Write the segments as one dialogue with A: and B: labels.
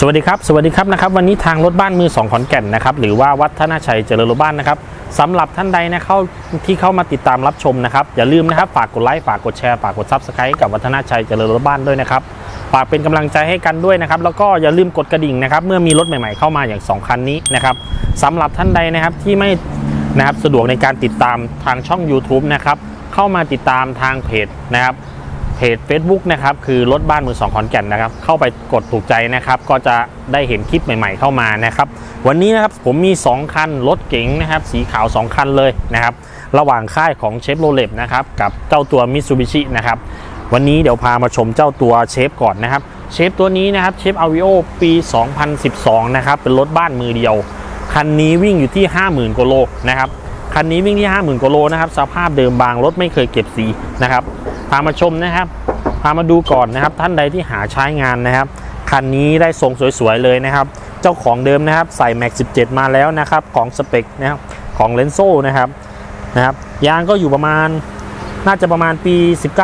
A: สวัสดีครับ สวัสดีครับนะครับ วันนี้ทางรถบ้านมือสองขอนแก่นนะครับ หรือว่าวัฒนาชัยเจริญรถบ้านนะครับสำหรับท่านใดนะเข้าที่เข้ามาติดตามรับชมนะครับ อย่าลืมนะครับฝากกดไลค์ฝากกดแชร์ฝากกดซับสไครต์กับวัฒนาชัยเจริญรถบ้านด้วยนะครับฝากเป็นกำลังใจให้กันด้วยนะครับ แล้วก็อย่าลืมกดกระดิ่งนะครับ เมื่อมีรถใหม่ๆเข้ามาอย่างสองคันนี้นะครับสำหรับท่านใดนะครับที่ไม่นะครับสะดวกในการติดตามทางช่อง YouTube นะครับเข้ามาติดตามทางเพจนะครับ เพจ Facebook นะครับคือรถบ้านมือสองขอนแก่นนะครับ เข้าไปกดถูกใจนะครับ ก็จะได้เห็นคลิปใหม่ ๆ เข้ามานะครับ วันนี้นะครับผมมี 2 คัน รถเก๋งนะครับ สีขาว 2 คันเลยนะครับ ระหว่างค่ายของเชฟโรเลตนะครับ กับเจ้าตัวมิ t ซูบิชินะครับ วันนี้เดี๋ยวพามาชมเจ้าตัวเชฟก่อนนะครับ เชฟตัวนี้นะครับเชฟอาวิโอปี 2012 นะครับ เป็นรถบ้านมือเดียว คันนี้วิ่งอยู่ที่ 50,000กิโลนะครับคันนี้วิ่งที่ 50,000กิโลนะครับสภาพเดิมบางรถไม่เคยเก็บสีนะครับ พามาชมนะครับพามาดูก่อนนะครับ ท่านใดที่หาใช้งานนะครับคันนี้ได้ทรงสวยๆเลยนะครับ เจ้าของเดิมนะครับใส่ Max 17 มาแล้วนะครับ ของสเปคนะครับของเลนโซ่นะครับนะครับยางก็อยู่ประมาณน่าจะประมาณปี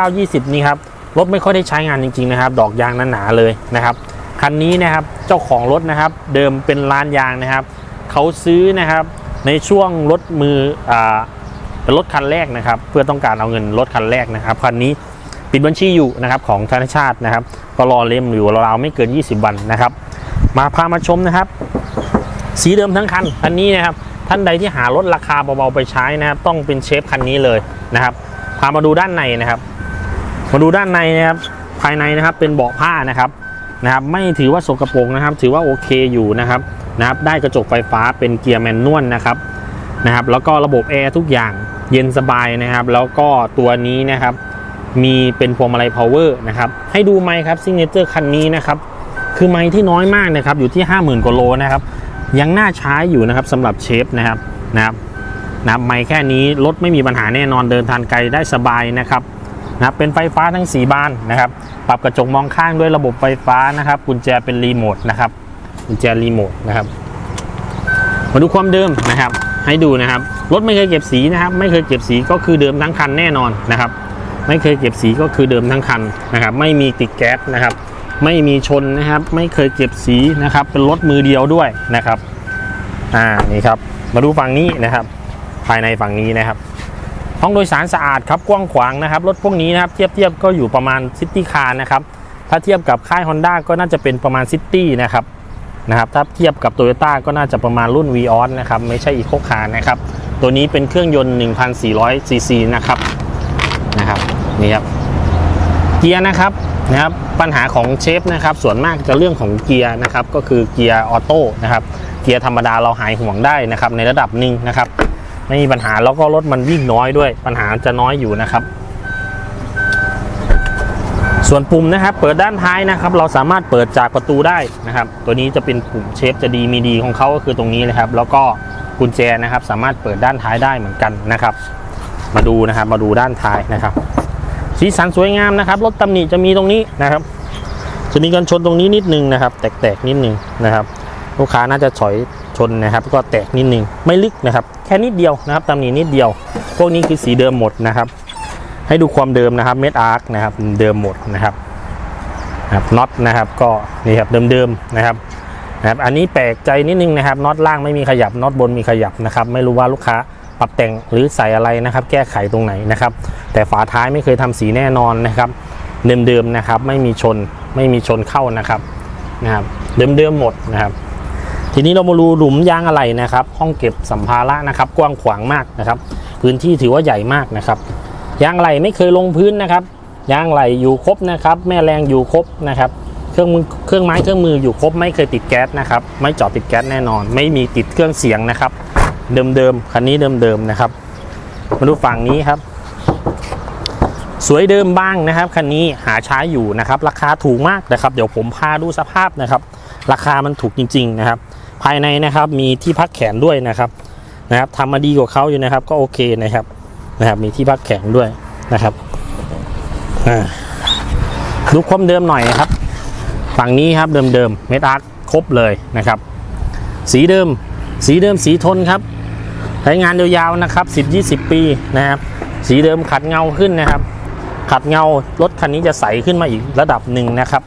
A: 19-20 นี่ครับรถไม่ค่อยได้ใช้งานจริงๆนะครับ ดอกยางหนาๆเลยนะครับคันนี้นะครับเจ้าของรถนะครับเดิมเป็นร้านยางนะครับเขาซื้อนะครับในช่วงรถมืออ่า เป็นรถคันแรกนะครับ เพื่อต้องการเอาเงินรถคันแรกนะครับคันนี้ปิดบัญชีอยู่นะครับของธนาชาตินะครับก็รอเล่มอยู่ราวๆไม่เกิน 20 วันนะครับ มาพามาชมนะครับ สีเดิมทั้งคันคันนี้นะครับท่านใดที่หารถราคาเบาๆไปใช้นะครับ ต้องเป็นเชฟคันนี้เลยนะครับพามาดูด้านในนะครับ มาดูด้านในนะครับภายในนะครับเป็นเบาะผ้านะครับนะครับไม่ถือว่าสกปรกนะครับ ถือว่าโอเคอยู่นะครับนะครับได้กระจกไฟฟ้าเป็นเกียร์แมนนวลนะครับ นะครับแล้วก็ระบบแอร์ทุกอย่างเย็นสบายนะครับ แล้วก็ตัวนี้นะครับมีเป็นพวงมาลัยพาวเวอร์นะครับให้ดูไมค์ครับซิงเกิลเจอร์คันนี้นะครับคือไมค์ที่น้อยมากนะครับอยู่ที่ 50,000กว่าโลนะครับยังน่าใช้อยู่นะครับสำหรับเชฟนะครับนะครับนะครับไมค์แค่นี้รถไม่มีปัญหาแน่นอนเดินทางไกลได้สบายนะครับนะครับเป็นไฟฟ้าทั้ง 4 บานนะครับ ปรับกระจกมองข้างด้วยระบบไฟฟ้านะครับ กุญแจเป็นรีโมทนะครับ กุญแจรีโมทนะครับ มาดูความเดิมนะครับ ให้ดูนะครับ รถไม่เคยเก็บสีนะครับ ไม่เคยเก็บสีก็คือเดิมทั้งคันแน่นอนนะครับ ไม่เคยเก็บสีก็คือเดิมทั้งคันนะครับ ไม่มีติดแก๊สนะครับ ไม่มีชนนะครับ ไม่เคยเก็บสีนะครับ เป็นรถมือเดียวด้วยนะครับ อ่า นี่ครับ มาดูฝั่งนี้นะครับ ภายในฝั่งนี้นะครับ ห้องโดยสารสะอาดครับ กว้างขวางนะครับ รถพวกนี้นะครับ เทียบเทียบก็อยู่ประมาณซิตี้คาร์นะครับ ถ้าเทียบกับค่าย Honda ก็น่าจะเป็นประมาณซิตี้นะครับ นะครับถ้าเทียบกับ Toyota ก็น่าจะประมาณรุ่น v ีออนะครับไม่ใช่อีโคคาร์นะครับตัวนี้เป็นเครื่องยนต์1,400ซีซีนะครับนะครับนี่ครับเกียร์นะครับนะครับปัญหาของเชฟนะครับส่วนมากจะเรื่องของเกียร์นะครับก็คือเกียร์ออโต้นะครับเกียร์ธรรมดาเราหายห่วงได้นะครับในระดับหนึ่งนะครับไม่มีปัญหาแล้วก็รถมันวิ่งน้อยด้วยปัญหาจะน้อยอยู่นะครับ ส่วนปุ่มนะครับ เปิดด้านท้ายนะครับ เราสามารถเปิดจากประตูได้นะครับ ตัวนี้จะเป็นปุ่มเชฟจะดีมีดีของเขาก็คือตรงนี้เลยครับ แล้วก็กุญแจนะครับ สามารถเปิดด้านท้ายได้เหมือนกันนะครับ มาดูนะครับ มาดูด้านท้ายนะครับ สีสันสวยงามนะครับ รถตำหนิจะมีตรงนี้นะครับ จะมีกันชนตรงนี้นิดนึงนะครับ แตกๆนิดนึงนะครับ ลูกค้าน่าจะถอยชนนะครับ ก็แตกนิดนึง ไม่ลึกนะครับ แค่นิดเดียวนะครับตำหนินิดเดียว พวกนี้คือสีเดิมหมดนะครับ ให้ดูความเดิมนะครับเม็ดอาร์คนะครับเดิมหมดนะครับนะครับน็อตนะครับก็นี่ครับเดิมๆนะครับนะครับ อันนี้แปลกใจนิดนึงนะครับน็อตล่างไม่มีขยับน็อตบนมีขยับนะครับ ไม่รู้ว่าลูกค้าปรับแต่งหรือใส่อะไรนะครับ แก้ไขตรงไหนนะครับ แต่ฝาท้ายไม่เคยทำสีแน่นอนนะครับ เดิมๆนะครับ ไม่มีชนไม่มีชนเข้านะครับนะครับเดิมๆหมดนะครับ ทีนี้เรามาดูหลุมยางอะไรนะครับ ห้องเก็บสัมภาระนะครับ กว้างขวางมากนะครับ พื้นที่ถือว่าใหญ่มากนะครับ ยางไหลไม่เคยลงพื้นนะครับ ยางไหลอยู่ครบนะครับ แม่แรงอยู่ครบนะครับ เครื่องมือเครื่องไม้เครื่องมืออยู่ครบไม่เคยติดแก๊สนะครับ ไม่เจอดติดแก๊สแน่นอน ไม่มีติดเครื่องเสียงนะครับ เดิมๆคันนี้เดิมๆนะครับ มาดูฝั่งนี้ครับ สวยเดิมบ้างนะครับคันนี้หาใช้อยู่นะครับ ราคาถูกมากนะครับ เดี๋ยวผมพาดูสภาพนะครับ ราคามันถูกจริง ๆนะครับ ภายในนะครับมีที่พักแขนด้วยนะครับนะครับทำมาดีกว่าเขาอยู่นะครับ ก็โอเคนะครับ นะครับ มีที่พักแขนด้วยนะครับดูความเดิมหน่อยนะครับ ฝั่งนี้ครับเดิมๆเมทัลครบเลยนะครับ สีเดิม สีเดิมสีทนครับใช้งานยาวๆนะครับ 10-20 ปีนะครับ สีเดิมขัดเงาขึ้นนะครับ ขัดเงารถคันนี้จะใสขึ้นมาอีกระดับหนึ่งนะครับ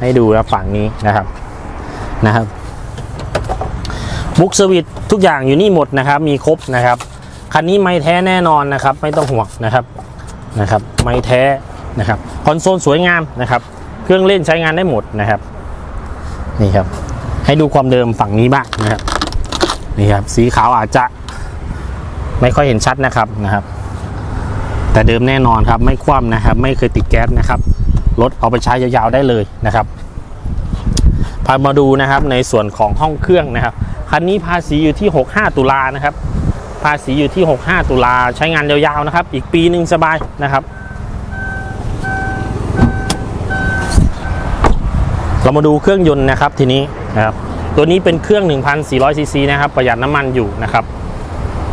A: ให้ดูนะฝั่งนี้นะครับนะครับบุ๊กสวิตทุกอย่างอยู่นี่หมดนะครับ มีครบนะครับ คันนี้ไม่แท้แน่นอนนะครับ ไม่ต้องห่วงนะครับนะครับไม่แท้นะครับคอนโซลสวยงามนะครับ เครื่องเล่นใช้งานได้หมดนะครับนี่ครับ ให้ดูความเดิมฝั่งนี้บ้างนะครับนี่ครับสีขาวอาจจะไม่ค่อยเห็นชัดนะครับนะครับ แต่เดิมแน่นอนครับ ไม่คว่ำนะครับ ไม่เคยติดแก๊สนะครับรถเอาไปใช้ยาวๆได้เลยนะครับพามาดูนะครับในส่วนของห้องเครื่องนะครับคันนี้ภาษีอยู่ที่ 65 ตุลานะครับ ภาษีอยู่ที่ 65 ตุลาใช้งานยาวๆนะครับ อีกปีหนึ่งสบายนะครับ เรามาดูเครื่องยนต์นะครับทีนี้นะครับตัวนี้เป็นเครื่อง 1,400 ซีซีนะครับ ประหยัดน้ำมันอยู่นะครับ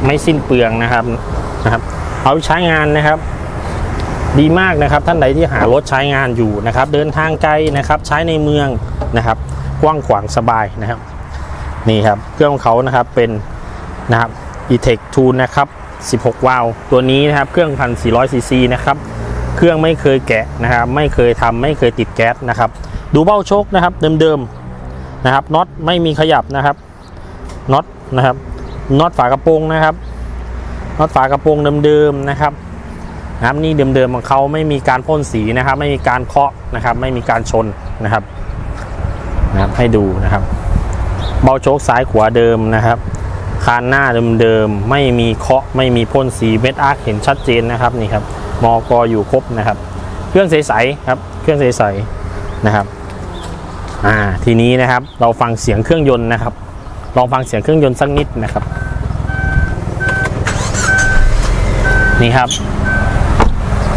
A: ไม่สิ้นเปลืองนะครับนะครับ เอาไปใช้งานนะครับดีมากนะครับท่านใดที่หารถใช้งานอยู่นะครับ เดินทางไกลนะครับใช้ในเมืองนะครับ กว้างขวางสบายนะครับ นี่ครับ เครื่องของเขานะครับเป็นนะครับ e-tech t o o l นะครับ 16 วาล์วตัวนี้นะครับเครื่อง 1,400 ซีซีนะครับเครื่องไม่เคยแกะนะครับไม่เคยทำไม่เคยติดแก๊สนะครับ ดูเบ้าโชคนะครับเดิมๆนะครับน็อตไม่มีขยับนะครับน็อตนะครับน็อตฝากระโปรงนะครับน็อตฝากระโปรงเดิมๆนะครับนะครับนี่เดิมๆของเขาไม่มีการพ่นสีนะครับ ไม่มีการเคาะนะครับ ไม่มีการชนนะครับนะครับให้ดูนะครับ เบ้าโชคซ้ายขวาเดิมนะครับ คานหน้าเดิมๆ ไม่มีเคาะไม่มีพ่นสีเม็ดอาร์คเห็นชัดเจนนะครับนี่ครับมอกออยู่ครบนะครับ เครื่องใสๆครับเครื่องใสๆนะครับอ่าทีนี้นะครับเราฟังเสียงเครื่องยนต์นะครับ ลองฟังเสียงเครื่องยนต์สักนิดนะครับ นี่ครับ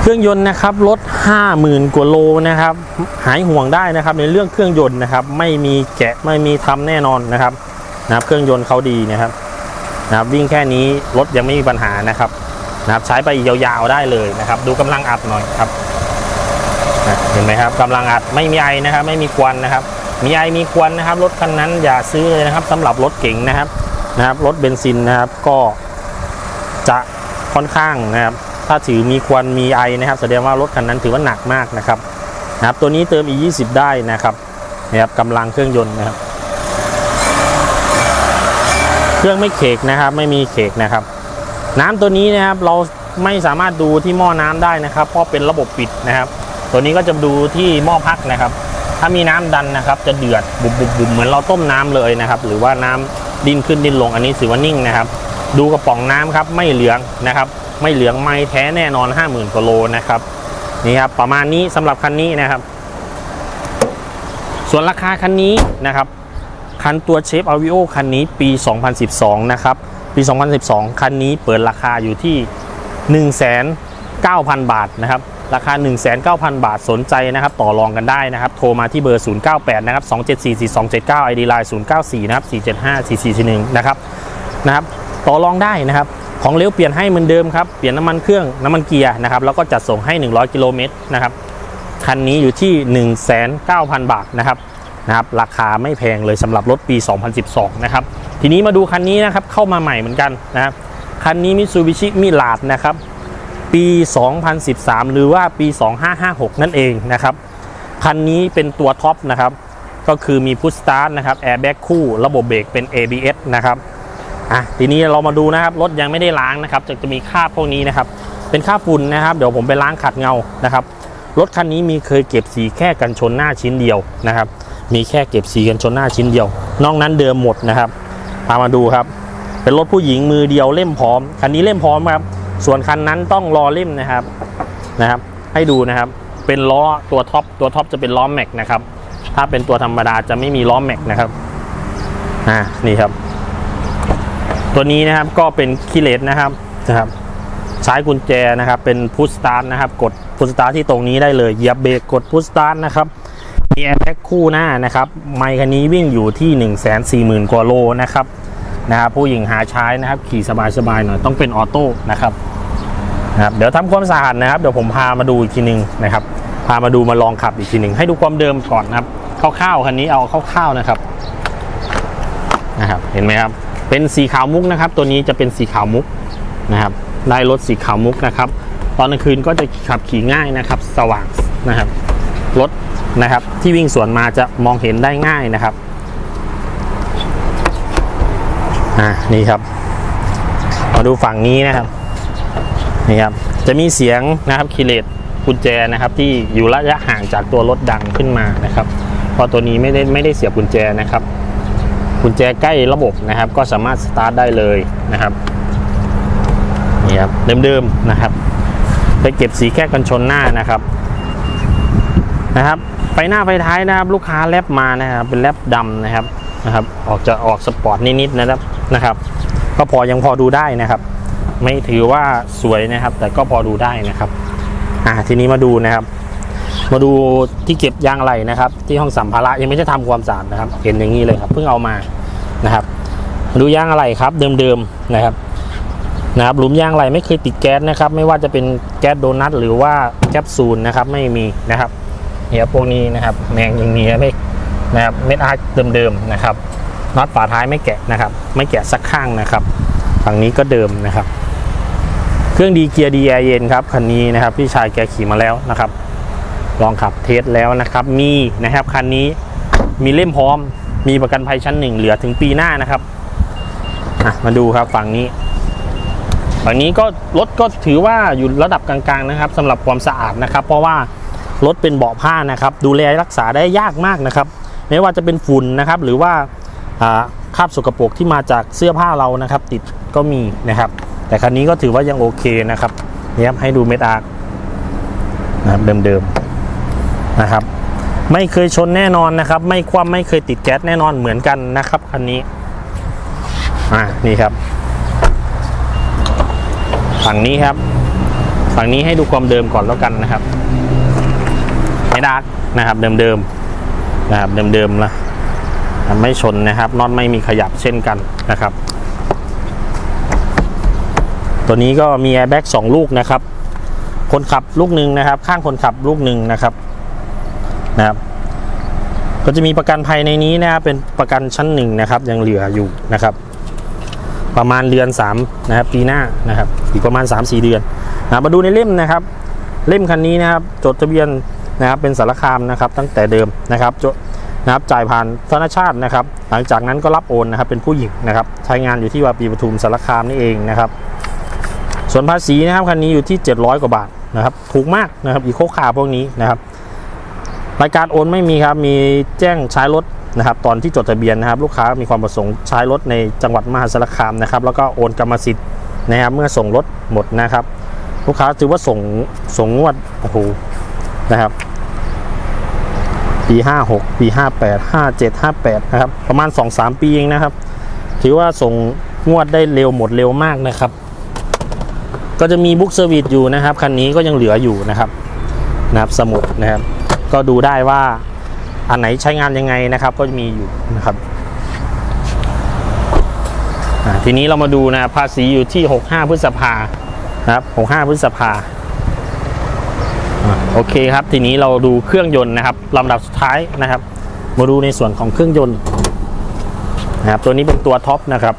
A: เครื่องยนต์นะครับรถ50,000กว่าโลนะครับ หายห่วงได้นะครับ ในเรื่องเครื่องยนต์นะครับ ไม่มีแกะไม่มีทำแน่นอนนะครับนะครับเครื่องยนต์เขาดีนะครับ นะครับวิ่งแค่นี้รถยังไม่มีปัญหานะครับนะครับ ใช้ไปยาวๆได้เลยนะครับ ดูกำลังอัดหน่อยครับนะเห็นไหมครับกำลังอัดไม่มีไอนะครับ ไม่มีควันนะครับ มีไอมีควันนะครับ รถคันนั้นอย่าซื้อเลยนะครับสำหรับรถเก๋งนะครับนะครับ รถเบนซินนะครับก็จะค่อนข้างนะครับ ถ้าถือมีควันมีไอนะครับ แสดงว่ารถคันนั้นถือว่าหนักมากนะครับนะครับ ตัวนี้เติม E20 ได้นะครับนะครับกำลังเครื่องยนต์นะครับ เครื่องไม่เขกนะครับ ไม่มีเขกนะครับ น้ำตัวนี้นะครับเราไม่สามารถดูที่หม้อน้ำได้นะครับ เพราะเป็นระบบปิดนะครับ ตัวนี้ก็จะดูที่หม้อพักนะครับ ถ้ามีน้ำดันนะครับ จะเดือดบุบบุบบุบเหมือนเราต้มน้ำเลยนะครับ หรือว่าน้ำดิ้นขึ้นดิ้นลงอันนี้ถือว่านิ่งนะครับ ดูกระป๋องน้ำครับไม่เหลืองนะครับ ไม่เหลืองไม่แท้แน่นอน 50,000กโลนะครับนี่ครับประมาณนี้สำหรับคันนี้นะครับ ส่วนราคาคันนี้นะครับ คันตัวเชฟอ v วิโอคันนี้ปี 2012 นะครับ ปี 2012 คันนี้เปิดราคาอยู่ที่ 190,000บาทนะครับ ราคา 190,000 บาทสนใจนะครับ ต่อรองกันได้นะครับ โทรมาที่เบอร์ 098 นะครับ 2744279 ID Line 094 นะครับ 475 4441 นะครับ นะครับ ต่อรองได้นะครับ ของเลี้ยวเปลี่ยนให้เหมือนเดิมครับ เปลี่ยนน้ำมันเครื่อง น้ำมันเกียร์นะครับ แล้วก็จัดส่งให้ 100 กิโลเมตรนะครับ คันนี้อยู่ที่ 190,000บาทนะครับ นะครับราคาไม่แพงเลยสำหรับรถปี 2012 นะครับ ทีนี้มาดูคันนี้นะครับเข้ามาใหม่เหมือนกันนะครับคันนี้มิซูบิชิมิลาดนะครับปี 2013 หรือว่าปี 2556 นั่นเองนะครับคันนี้เป็นตัวท็อปนะครับก็คือมีพุชสตาร์ทนะครับแอร์แบ็กคู่ระบบเบรกเป็น ABS นะครับอะทีนี้เรามาดูนะครับรถยังไม่ได้ล้างนะครับจะจะมีคราบพวกนี้นะครับเป็นคราบฝุ่นนะครับ เดี๋ยวผมไปล้างขัดเงานะครับรถคันนี้มีเคยเก็บสีแค่กันชนหน้าชิ้นเดียวนะครับ มีแค่เก็บสีกันชนหน้าชิ้นเดียว นอกนั้นเดิมหมดนะครับพามาดูครับ เป็นรถผู้หญิงมือเดียวเล่มพร้อม คันนี้เล่มพร้อมครับ ส่วนคันนั้นต้องรอเล่มนะครับนะครับ ให้ดูนะครับ เป็นล้อตัวท็อปตัวท็อปจะเป็นล้อแม็กนะครับ ถ้าเป็นตัวธรรมดาจะไม่มีล้อแม็กนะครับอ่านี่ครับ ตัวนี้นะครับก็เป็นคีเลสนะครับนะครับใช้กุญแจนะครับเป็นพุชสตาร์ทนะครับ กดพุชสตาร์ทที่ตรงนี้ได้เลยเหยียบเบรกกดพุชสตาร์ทนะครับ มีแอร์แพ็คคู่หน้านะครับ ไมค์คันนี้วิ่งอยู่ที่ 1 4 0 0 0 0กว่าโลนะครับนะครับผู้หญิงหาใช้นะครับ ขี่สบายๆหน่อยต้องเป็นออโต้นะครับนะครับ เดี๋ยวทำความสะอาดนะครับ เดี๋ยวผมพามาดูอีกทีหนึงนะครับ พามาดูมาลองขับอีกทีหนึ่งให้ดูความเดิมก่อนนะครับคร่าวๆคันนี้เอาคร่าวๆนะครับนะครับเห็นไหมครับ เป็นสีขาวมุกนะครับ ตัวนี้จะเป็นสีขาวมุกนะครับได้รถสีขาวมุกนะครับ ตอนกลางคืนก็จะขับขี่ง่ายนะครับ สว่างนะครับ รถนะครับ ที่วิ่งสวนมาจะมองเห็นได้ง่ายนะครับอ่านี่ครับ มาดูฝั่งนี้นะครับนี่ครับจะมีเสียงนะครับคีเลตกุญแจนะครับที่อยู่ระยะห่างจากตัวรถดังขึ้นมานะครับ เพราะตัวนี้ไม่ได้ไม่ได้เสียบกุญแจนะครับกุญแจใกล้ระบบนะครับ ก็สามารถสตาร์ทได้เลยนะครับนี่ครับเดิมๆนะครับ ไปเก็บสีแค่กันชนหน้านะครับ นะครับไฟหน้าไฟท้ายนะครับลูกค้าแลบมานะครับเป็นแลบดำนะครับนะครับ ออกจะออกสปอร์ตนิดๆนะครับนะครับ ก็พอยังพอดูได้นะครับ ไม่ถือว่าสวยนะครับ แต่ก็พอดูได้นะครับอ่าทีนี้มาดูนะครับ มาดูที่เก็บยางอะไหลนะครับ ที่ห้องสัมภาระยังไม่ได้ทำความสะอาดนะครับ เห็นอย่างนี้เลยครับเพิ่งเอามานะครับมาดูยางอะไหลครับ เดิมๆนะครับนะครับหลุมยางอะไหลไม่เคยติดแก๊สนะครับ ไม่ว่าจะเป็นแก๊สโดนัทหรือว่าแคปซูลนะครับ ไม่มีนะครับ เนี่ยพวกนี้นะครับ แมงยังมีไม่นะครับเม็ดอาร์เดิมๆนะครับน็อตฝาท้ายไม่แกะนะครับ ไม่แกะสักข้างนะครับ ฝั่งนี้ก็เดิมนะครับ เครื่องดีเกียร์ดีแอร์เย็นครับคันนี้นะครับพี่ชายแกขี่มาแล้วนะครับ ลองขับเทสแล้วนะครับ มีนะครับคันนี้มีเล่มพร้อม มีประกันภัยชั้นหนึ่งเหลือถึงปีหน้านะครับมาดูครับฝั่งนี้ ฝั่งนี้ก็รถก็ถือว่าอยู่ระดับกลางๆนะครับสำหรับความสะอาดนะครับ เพราะว่า รถเป็นเบาะผ้านะครับ ดูแลรักษาได้ยากมากนะครับ ไม่ว่าจะเป็นฝุ่นนะครับ หรือว่าคราบสกปรกที่มาจากเสื้อผ้าเรานะครับ ติดก็มีนะครับ แต่คันนี้ก็ถือว่ายังโอเคนะครับนี่ครับให้ดูเม็ดอาร์คนะครับเดิมๆนะครับ ไม่เคยชนแน่นอนนะครับ ไม่คว่ำไม่เคยติดแก๊สแน่นอนเหมือนกันนะครับคันนี้อ่านี่ครับ ฝั่งนี้ครับ ฝั่งนี้ให้ดูความเดิมก่อนแล้วกันนะครับ ไม่ดักนะครับ เดิมๆนะครับเดิมๆนะไม่ชนนะครับน็อตไม่มีขยับเช่นกันนะครับ ตัวนี้ก็มีแอร์แบ็กสองลูกนะครับ คนขับลูกหนึ่งนะครับ ข้างคนขับลูกหนึ่งนะครับนะครับ ก็จะมีประกันภัยในนี้นะครับเป็นประกันชั้นหนึ่งนะครับ ยังเหลืออยู่นะครับ ประมาณเดือน3นะครับปีหน้านะครับ อีกประมาณ 3-4 เดือนนะมาดูในเล่มนะครับ เล่มคันนี้นะครับ จดทะเบียน นะครับเป็นสารคามนะครับตั้งแต่เดิมนะครับจดนะครับจ่ายผ่านธนชาตินะครับ หลังจากนั้นก็รับโอนนะครับเป็นผู้หญิงนะครับใช้งานอยู่ที่วาปีปทุมสารคามนี่เองนะครับ ส่วนภาษีนะครับคันนี้อยู่ที่ 700 กว่าบาทนะครับถูกมากนะครับอีโคคาร์พวกนี้นะครับรายการโอนไม่มีครับมีแจ้งใช้รถนะครับตอนที่จดทะเบียนนะครับ ลูกค้ามีความประสงค์ใช้รถในจังหวัดมหาสารคามนะครับ แล้วก็โอนกรรมสิทธิ์นะครับเมื่อส่งรถหมดนะครับ ลูกค้าถือว่าส่งส่งงวดโอ้โหนะครับ ปี 56 ปี 58 57 58 นะครับ ประมาณ 2-3 ปีเองนะครับ ถือว่าส่งงวดได้เร็วหมดเร็วมากนะครับ ก็จะมีบุ๊กเซอร์วิสอยู่นะครับ คันนี้ก็ยังเหลืออยู่นะครับนะครับสมุดนะครับ ก็ดูได้ว่าอันไหนใช้งานยังไงนะครับ ก็จะมีอยู่นะครับทีนี้เรามาดูนะภาษีอยู่ที่ 65 พฤษภานะครับ 65 พฤษภา โอเคครับ ทีนี้เราดูเครื่องยนต์นะครับลำดับสุดท้ายนะครับ มาดูในส่วนของเครื่องยนต์นะครับตัวนี้เป็นตัวท็อปนะครับ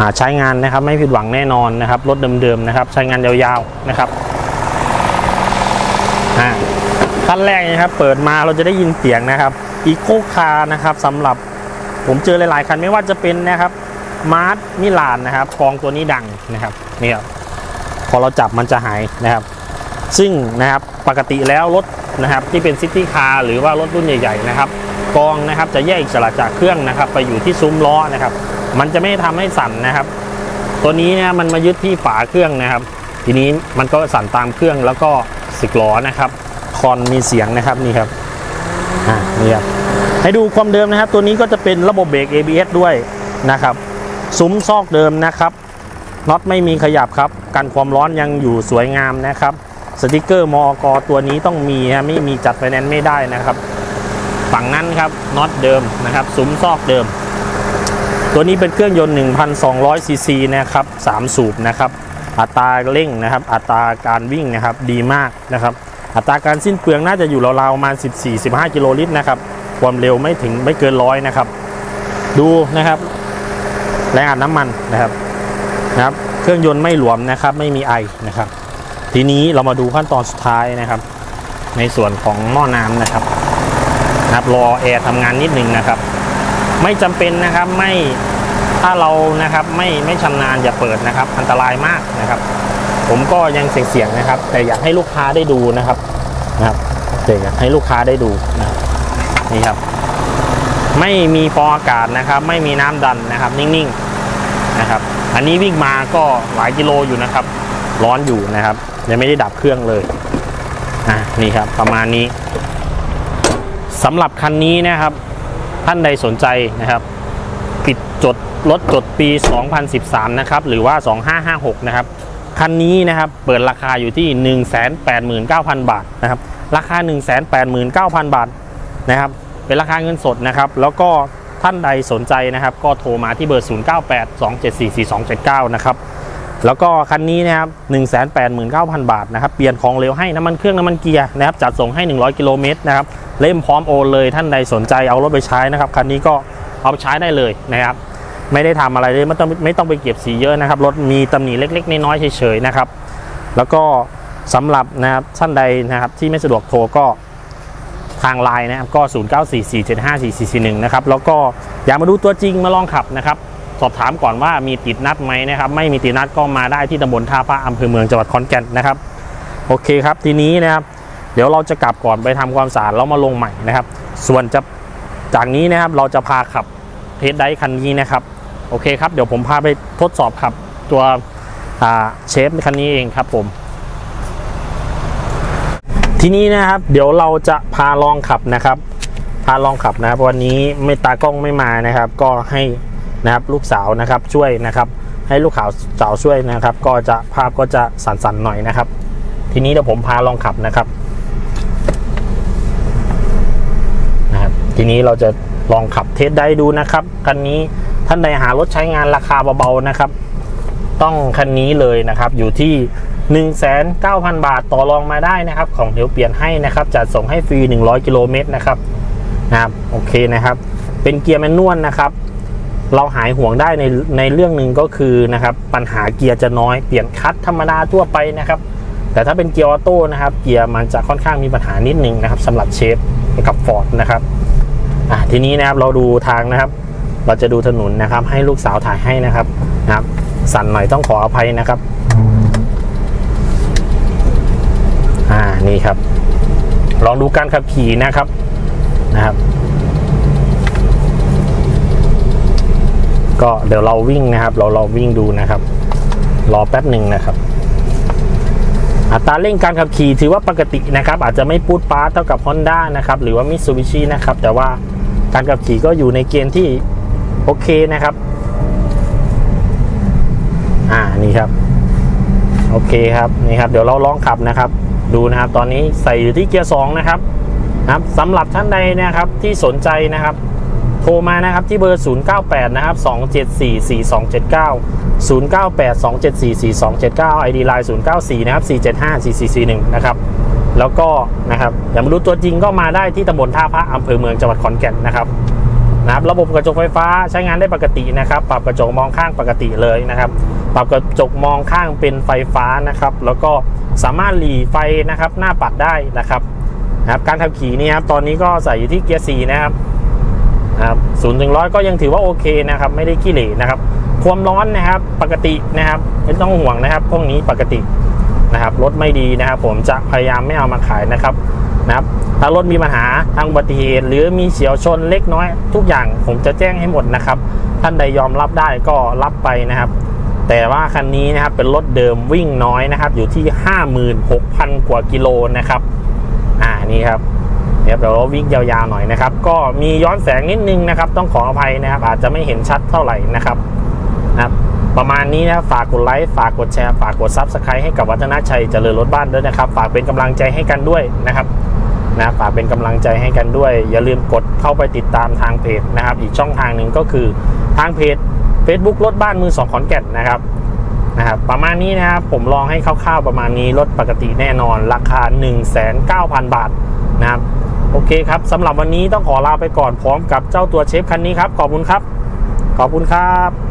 A: หาใช้งานนะครับไม่ผิดหวังแน่นอนนะครับรถเดิมๆนะครับ ใช้งานยาวๆนะครับขั้นแรกนะครับ เปิดมาเราจะได้ยินเสียงนะครับอีโคคาร์นะครับสำหรับผมเจอหลายๆคันไม่ว่าจะเป็นนะครับมาร์ทมิลานนะครับกองตัวนี้ดังนะครับเนี่ยพอเราจับมันจะหายนะครับ ซึ่งนะครับปกติแล้วรถนะครับที่เป็นซิตี้คาร์หรือว่ารถรุ่นใหญ่ๆนะครับกองนะครับจะแยกอิสระจากเครื่องนะครับ ไปอยู่ที่ซุ้มล้อนะครับ มันจะไม่ทำให้สั่นนะครับ ตัวนี้นี่ยมันมายึดที่ฝาเครื่องนะครับ ทีนี้มันก็สั่นตามเครื่องแล้วก็สึกล้อนะครับคอนมีเสียงนะครับนี่ครับอ่านี่ครับให้ดูความเดิมนะครับ ตัวนี้ก็จะเป็นระบบเบรก ABS ด้วยนะครับซุ้มซอกเดิมนะครับน็อตไม่มีขยับครับกันความร้อนยังอยู่สวยงามนะครับ สติกเกอร์มอกตัวนี้ต้องมีฮะไม่มีจัดไฟแนนซ์ไม่ได้นะครับ ฝั่งนั้นครับน็อตเดิมนะครับซุ้มซอกเดิม ตัวนี้เป็นเครื่องยนต์ 1,200 ซีซีนะครับ3สูบนะครับอัตราเร่งนะครับ อัตราการวิ่งนะครับดีมากนะครับ อัตราการสิ้นเปลืองน่าจะอยู่ราวๆประมาณ 14-15 กิโลลิตรนะครับความเร็วไม่ถึงไม่เกินร้อยนะครับ ดูนะครับ แรงอัดน้ำมันนะครับนะครับ เครื่องยนต์ไม่หลวมนะครับ ไม่มีไอนะครับ ทีนี้เรามาดูขั้นตอนสุดท้ายนะครับ ในส่วนของหม้อน้ำนะครับนะครับรอแอร์ทำงานนิดหนึ่งนะครับ ไม่จำเป็นนะครับไม่ถ้าเรานะครับไม่ไม่ชำนาญอย่าเปิดนะครับ อันตรายมากนะครับ ผมก็ยังเสี่ยงๆนะครับ แต่อยากให้ลูกค้าได้ดูนะครับนะครับแต่อยากให้ลูกค้าได้ดูนะนี่ครับ ไม่มีฟองอากาศนะครับ ไม่มีน้ำดันนะครับ นิ่งๆนะครับ อันนี้วิ่งมาก็หลายกิโลอยู่นะครับ ร้อนอยู่นะครับ ยังไม่ได้ดับเครื่องเลยอะนี่ครับประมาณนี้สำหรับคันนี้นะครับ ท่านใดสนใจนะครับปิดจดรถจดปี 2013 นะครับ หรือว่า 2556 นะครับ คันนี้นะครับเปิดราคาอยู่ที่ 189,000 บาทนะครับ ราคา 189,000 บาทนะครับ เป็นราคาเงินสดนะครับ แล้วก็ท่านใดสนใจนะครับ ก็โทรมาที่เบอร์ 0982744279 นะครับ แล้วก็คันนี้นะครับ189,000บาทนะครับ เปลี่ยนของเร็วให้น้ำมันเครื่องน้ำมันเกียร์นะครับ จัดส่งให้ 100 กิโลเมตรนะครับ เล่มพร้อมโอนเลยท่านใดสนใจเอารถไปใช้นะครับ คันนี้ก็เอาไปใช้ได้เลยนะครับ ไม่ได้ทำอะไรเลยไม่ต้องไม่ต้องไปเก็บสีเยอะนะครับ รถมีตำหนิเล็ก ๆ น้อยๆเฉยๆนะครับ แล้วก็สำหรับนะครับท่านใดนะครับที่ไม่สะดวกโทรก็ทางไลน์นะครับก็ 0944754441 นะครับ แล้วก็อยากมาดูตัวจริงมาลองขับนะครับ สอบถามก่อนว่ามีติดนัดไหมนะครับ ไม่มีติดนัดก็มาได้ที่ตำบลท่าพระอำเภอเมืองจังหวัดขอนแก่นนะครับ โอเคครับทีนี้นะครับ เดี๋ยวเราจะกลับก่อนไปทำความสะอาดแล้วมาลงใหม่นะครับ ส่วนจะจากนี้นะครับเราจะพาขับเทสไดคันนี้นะครับ โอเคครับเดี๋ยวผมพาไปทดสอบขับตัวเชฟคันนี้เองครับผมทีนี้นะครับเดี๋ยวเราจะพาลองขับนะครับ พาลองขับนะครับวันนี้ไม่ตากล้องไม่มานะครับ ก็ให้ นะครับลูกสาวนะครับช่วยนะครับ ให้ลูกสาวสาวช่วยนะครับ ก็จะภาพก็จะสั่นๆหน่อยนะครับ ทีนี้เดี๋ยวผมพาลองขับนะครับนะครับ ทีนี้เราจะลองขับเทสได้ดูนะครับคันนี้ท่านใดหารถใช้งานราคาเบาๆนะครับ ต้องคันนี้เลยนะครับอยู่ที่19,000 บาทต่อรองมาได้นะครับ ของเดี๋ยวเปลี่ยนให้นะครับ จัดส่งให้ฟรี 100 กิโลเมตรนะครับนะครับ โอเคนะครับ เป็นเกียร์แมนนวลนะครับ เราหายห่วงได้ในในเรื่องหนึ่งก็คือนะครับปัญหาเกียร์จะน้อยเปลี่ยนคัดธรรมดาทั่วไปนะครับ แต่ถ้าเป็นเกียร์ออโต้นะครับเกียร์มันจะค่อนข้างมีปัญหานิดนึงนะครับสำหรับเชฟกับฟอร์ดนะครับอะทีนี้นะครับเราดูทางนะครับ เราจะดูถนนนะครับ ให้ลูกสาวถ่ายให้นะครับนะครับ สั่นหน่อยต้องขออภัยนะครับอ่านี่ครับ ลองดูการขับขี่นะครับนะครับ ก็เดี๋ยวเราวิ่งนะครับ เราเราวิ่งดูนะครับ รอแป๊บหนึ่งนะครับ อัตราเร่งการขับขี่ถือว่าปกตินะครับ อาจจะไม่ปูดปาร์ตเท่ากับ Honda นะครับ หรือว่า Mitsubishi นะครับ แต่ว่าการขับขี่ก็อยู่ในเกณฑ์ที่โอเคนะครับ อ่านี่ครับ โอเคครับนี่ครับ เดี๋ยวเราลองขับนะครับ ดูนะครับ ตอนนี้ใส่อยู่ที่เกียร์สองนะครับนะครับสำหรับท่านใดนะครับที่สนใจนะครับ โทรมานะครับที่เบอร์ 098 นะครับ 274 4279 098 274 4279 ID Line 094 นะครับ 475 4441 นะครับ แล้วก็นะครับอยากมาดูตัวจริงก็มาได้ที่ตำบลท่าพระอำเภอเมืองจังหวัดขอนแก่นนะครับนะครับ ระบบกระจกไฟฟ้าใช้งานได้ปกตินะครับ ปรับกระจกมองข้างปกติเลยนะครับ ปรับกระจกมองข้างเป็นไฟฟ้านะครับ แล้วก็สามารถหลีไฟนะครับหน้าปัดได้นะครับนะครับ การขับขี่นี่ครับตอนนี้ก็ใส่อยู่ที่เกียร์4นะครับ นะครับศูนย์ถึงร้อยก็ยังถือว่าโอเคนะครับไม่ได้ขี้เหร่นะครับความร้อนนะครับปกตินะครับไม่ต้องห่วงนะครับ พวกนี้ปกตินะครับรถไม่ดีนะครับ ผมจะพยายามไม่เอามาขายนะครับนะครับถ้ารถมีปัญหาทางอุบัติเหตุ หรือมีเฉียวชนเล็กน้อย ทุกอย่างผมจะแจ้งให้หมดนะครับ ท่านใดยอมรับได้ก็รับไปนะครับ แต่ว่าคันนี้นะครับเป็นรถเดิมวิ่งน้อยนะครับ อยู่ที่ 56,000 กว่ากิโลนะครับ อ่านี่ครับ เดี๋ยววิ่งยาวๆหน่อยนะครับ ก็มีย้อนแสงนิดนึงนะครับ ต้องขออภัยนะครับ อาจจะไม่เห็นชัดเท่าไหร่นะครับนะครับ ประมาณนี้นะฝากกดไลค์ฝากกดแชร์ฝากกดซับสไครต์ให้กับวัฒนชัยเจริญรถบ้านด้วยนะครับ ฝากเป็นกำลังใจให้กันด้วยนะครับนะฝากเป็นกำลังใจให้กันด้วย อย่าลืมกดเข้าไปติดตามทางเพจนะครับ อีกช่องทางหนึ่งก็คือทางเพจ Facebook รถบ้านมือสองขอนแก่นนะครับนะครับประมาณนี้นะครับผมลองให้คร่าวๆประมาณนี้รถปกติแน่นอนราคา 1,900,000บาทนะครับ โอเคครับสำหรับวันนี้ต้องขอลาไปก่อนพร้อมกับเจ้าตัวเชฟคันนี้ครับ ขอบคุณครับ ขอบคุณครับ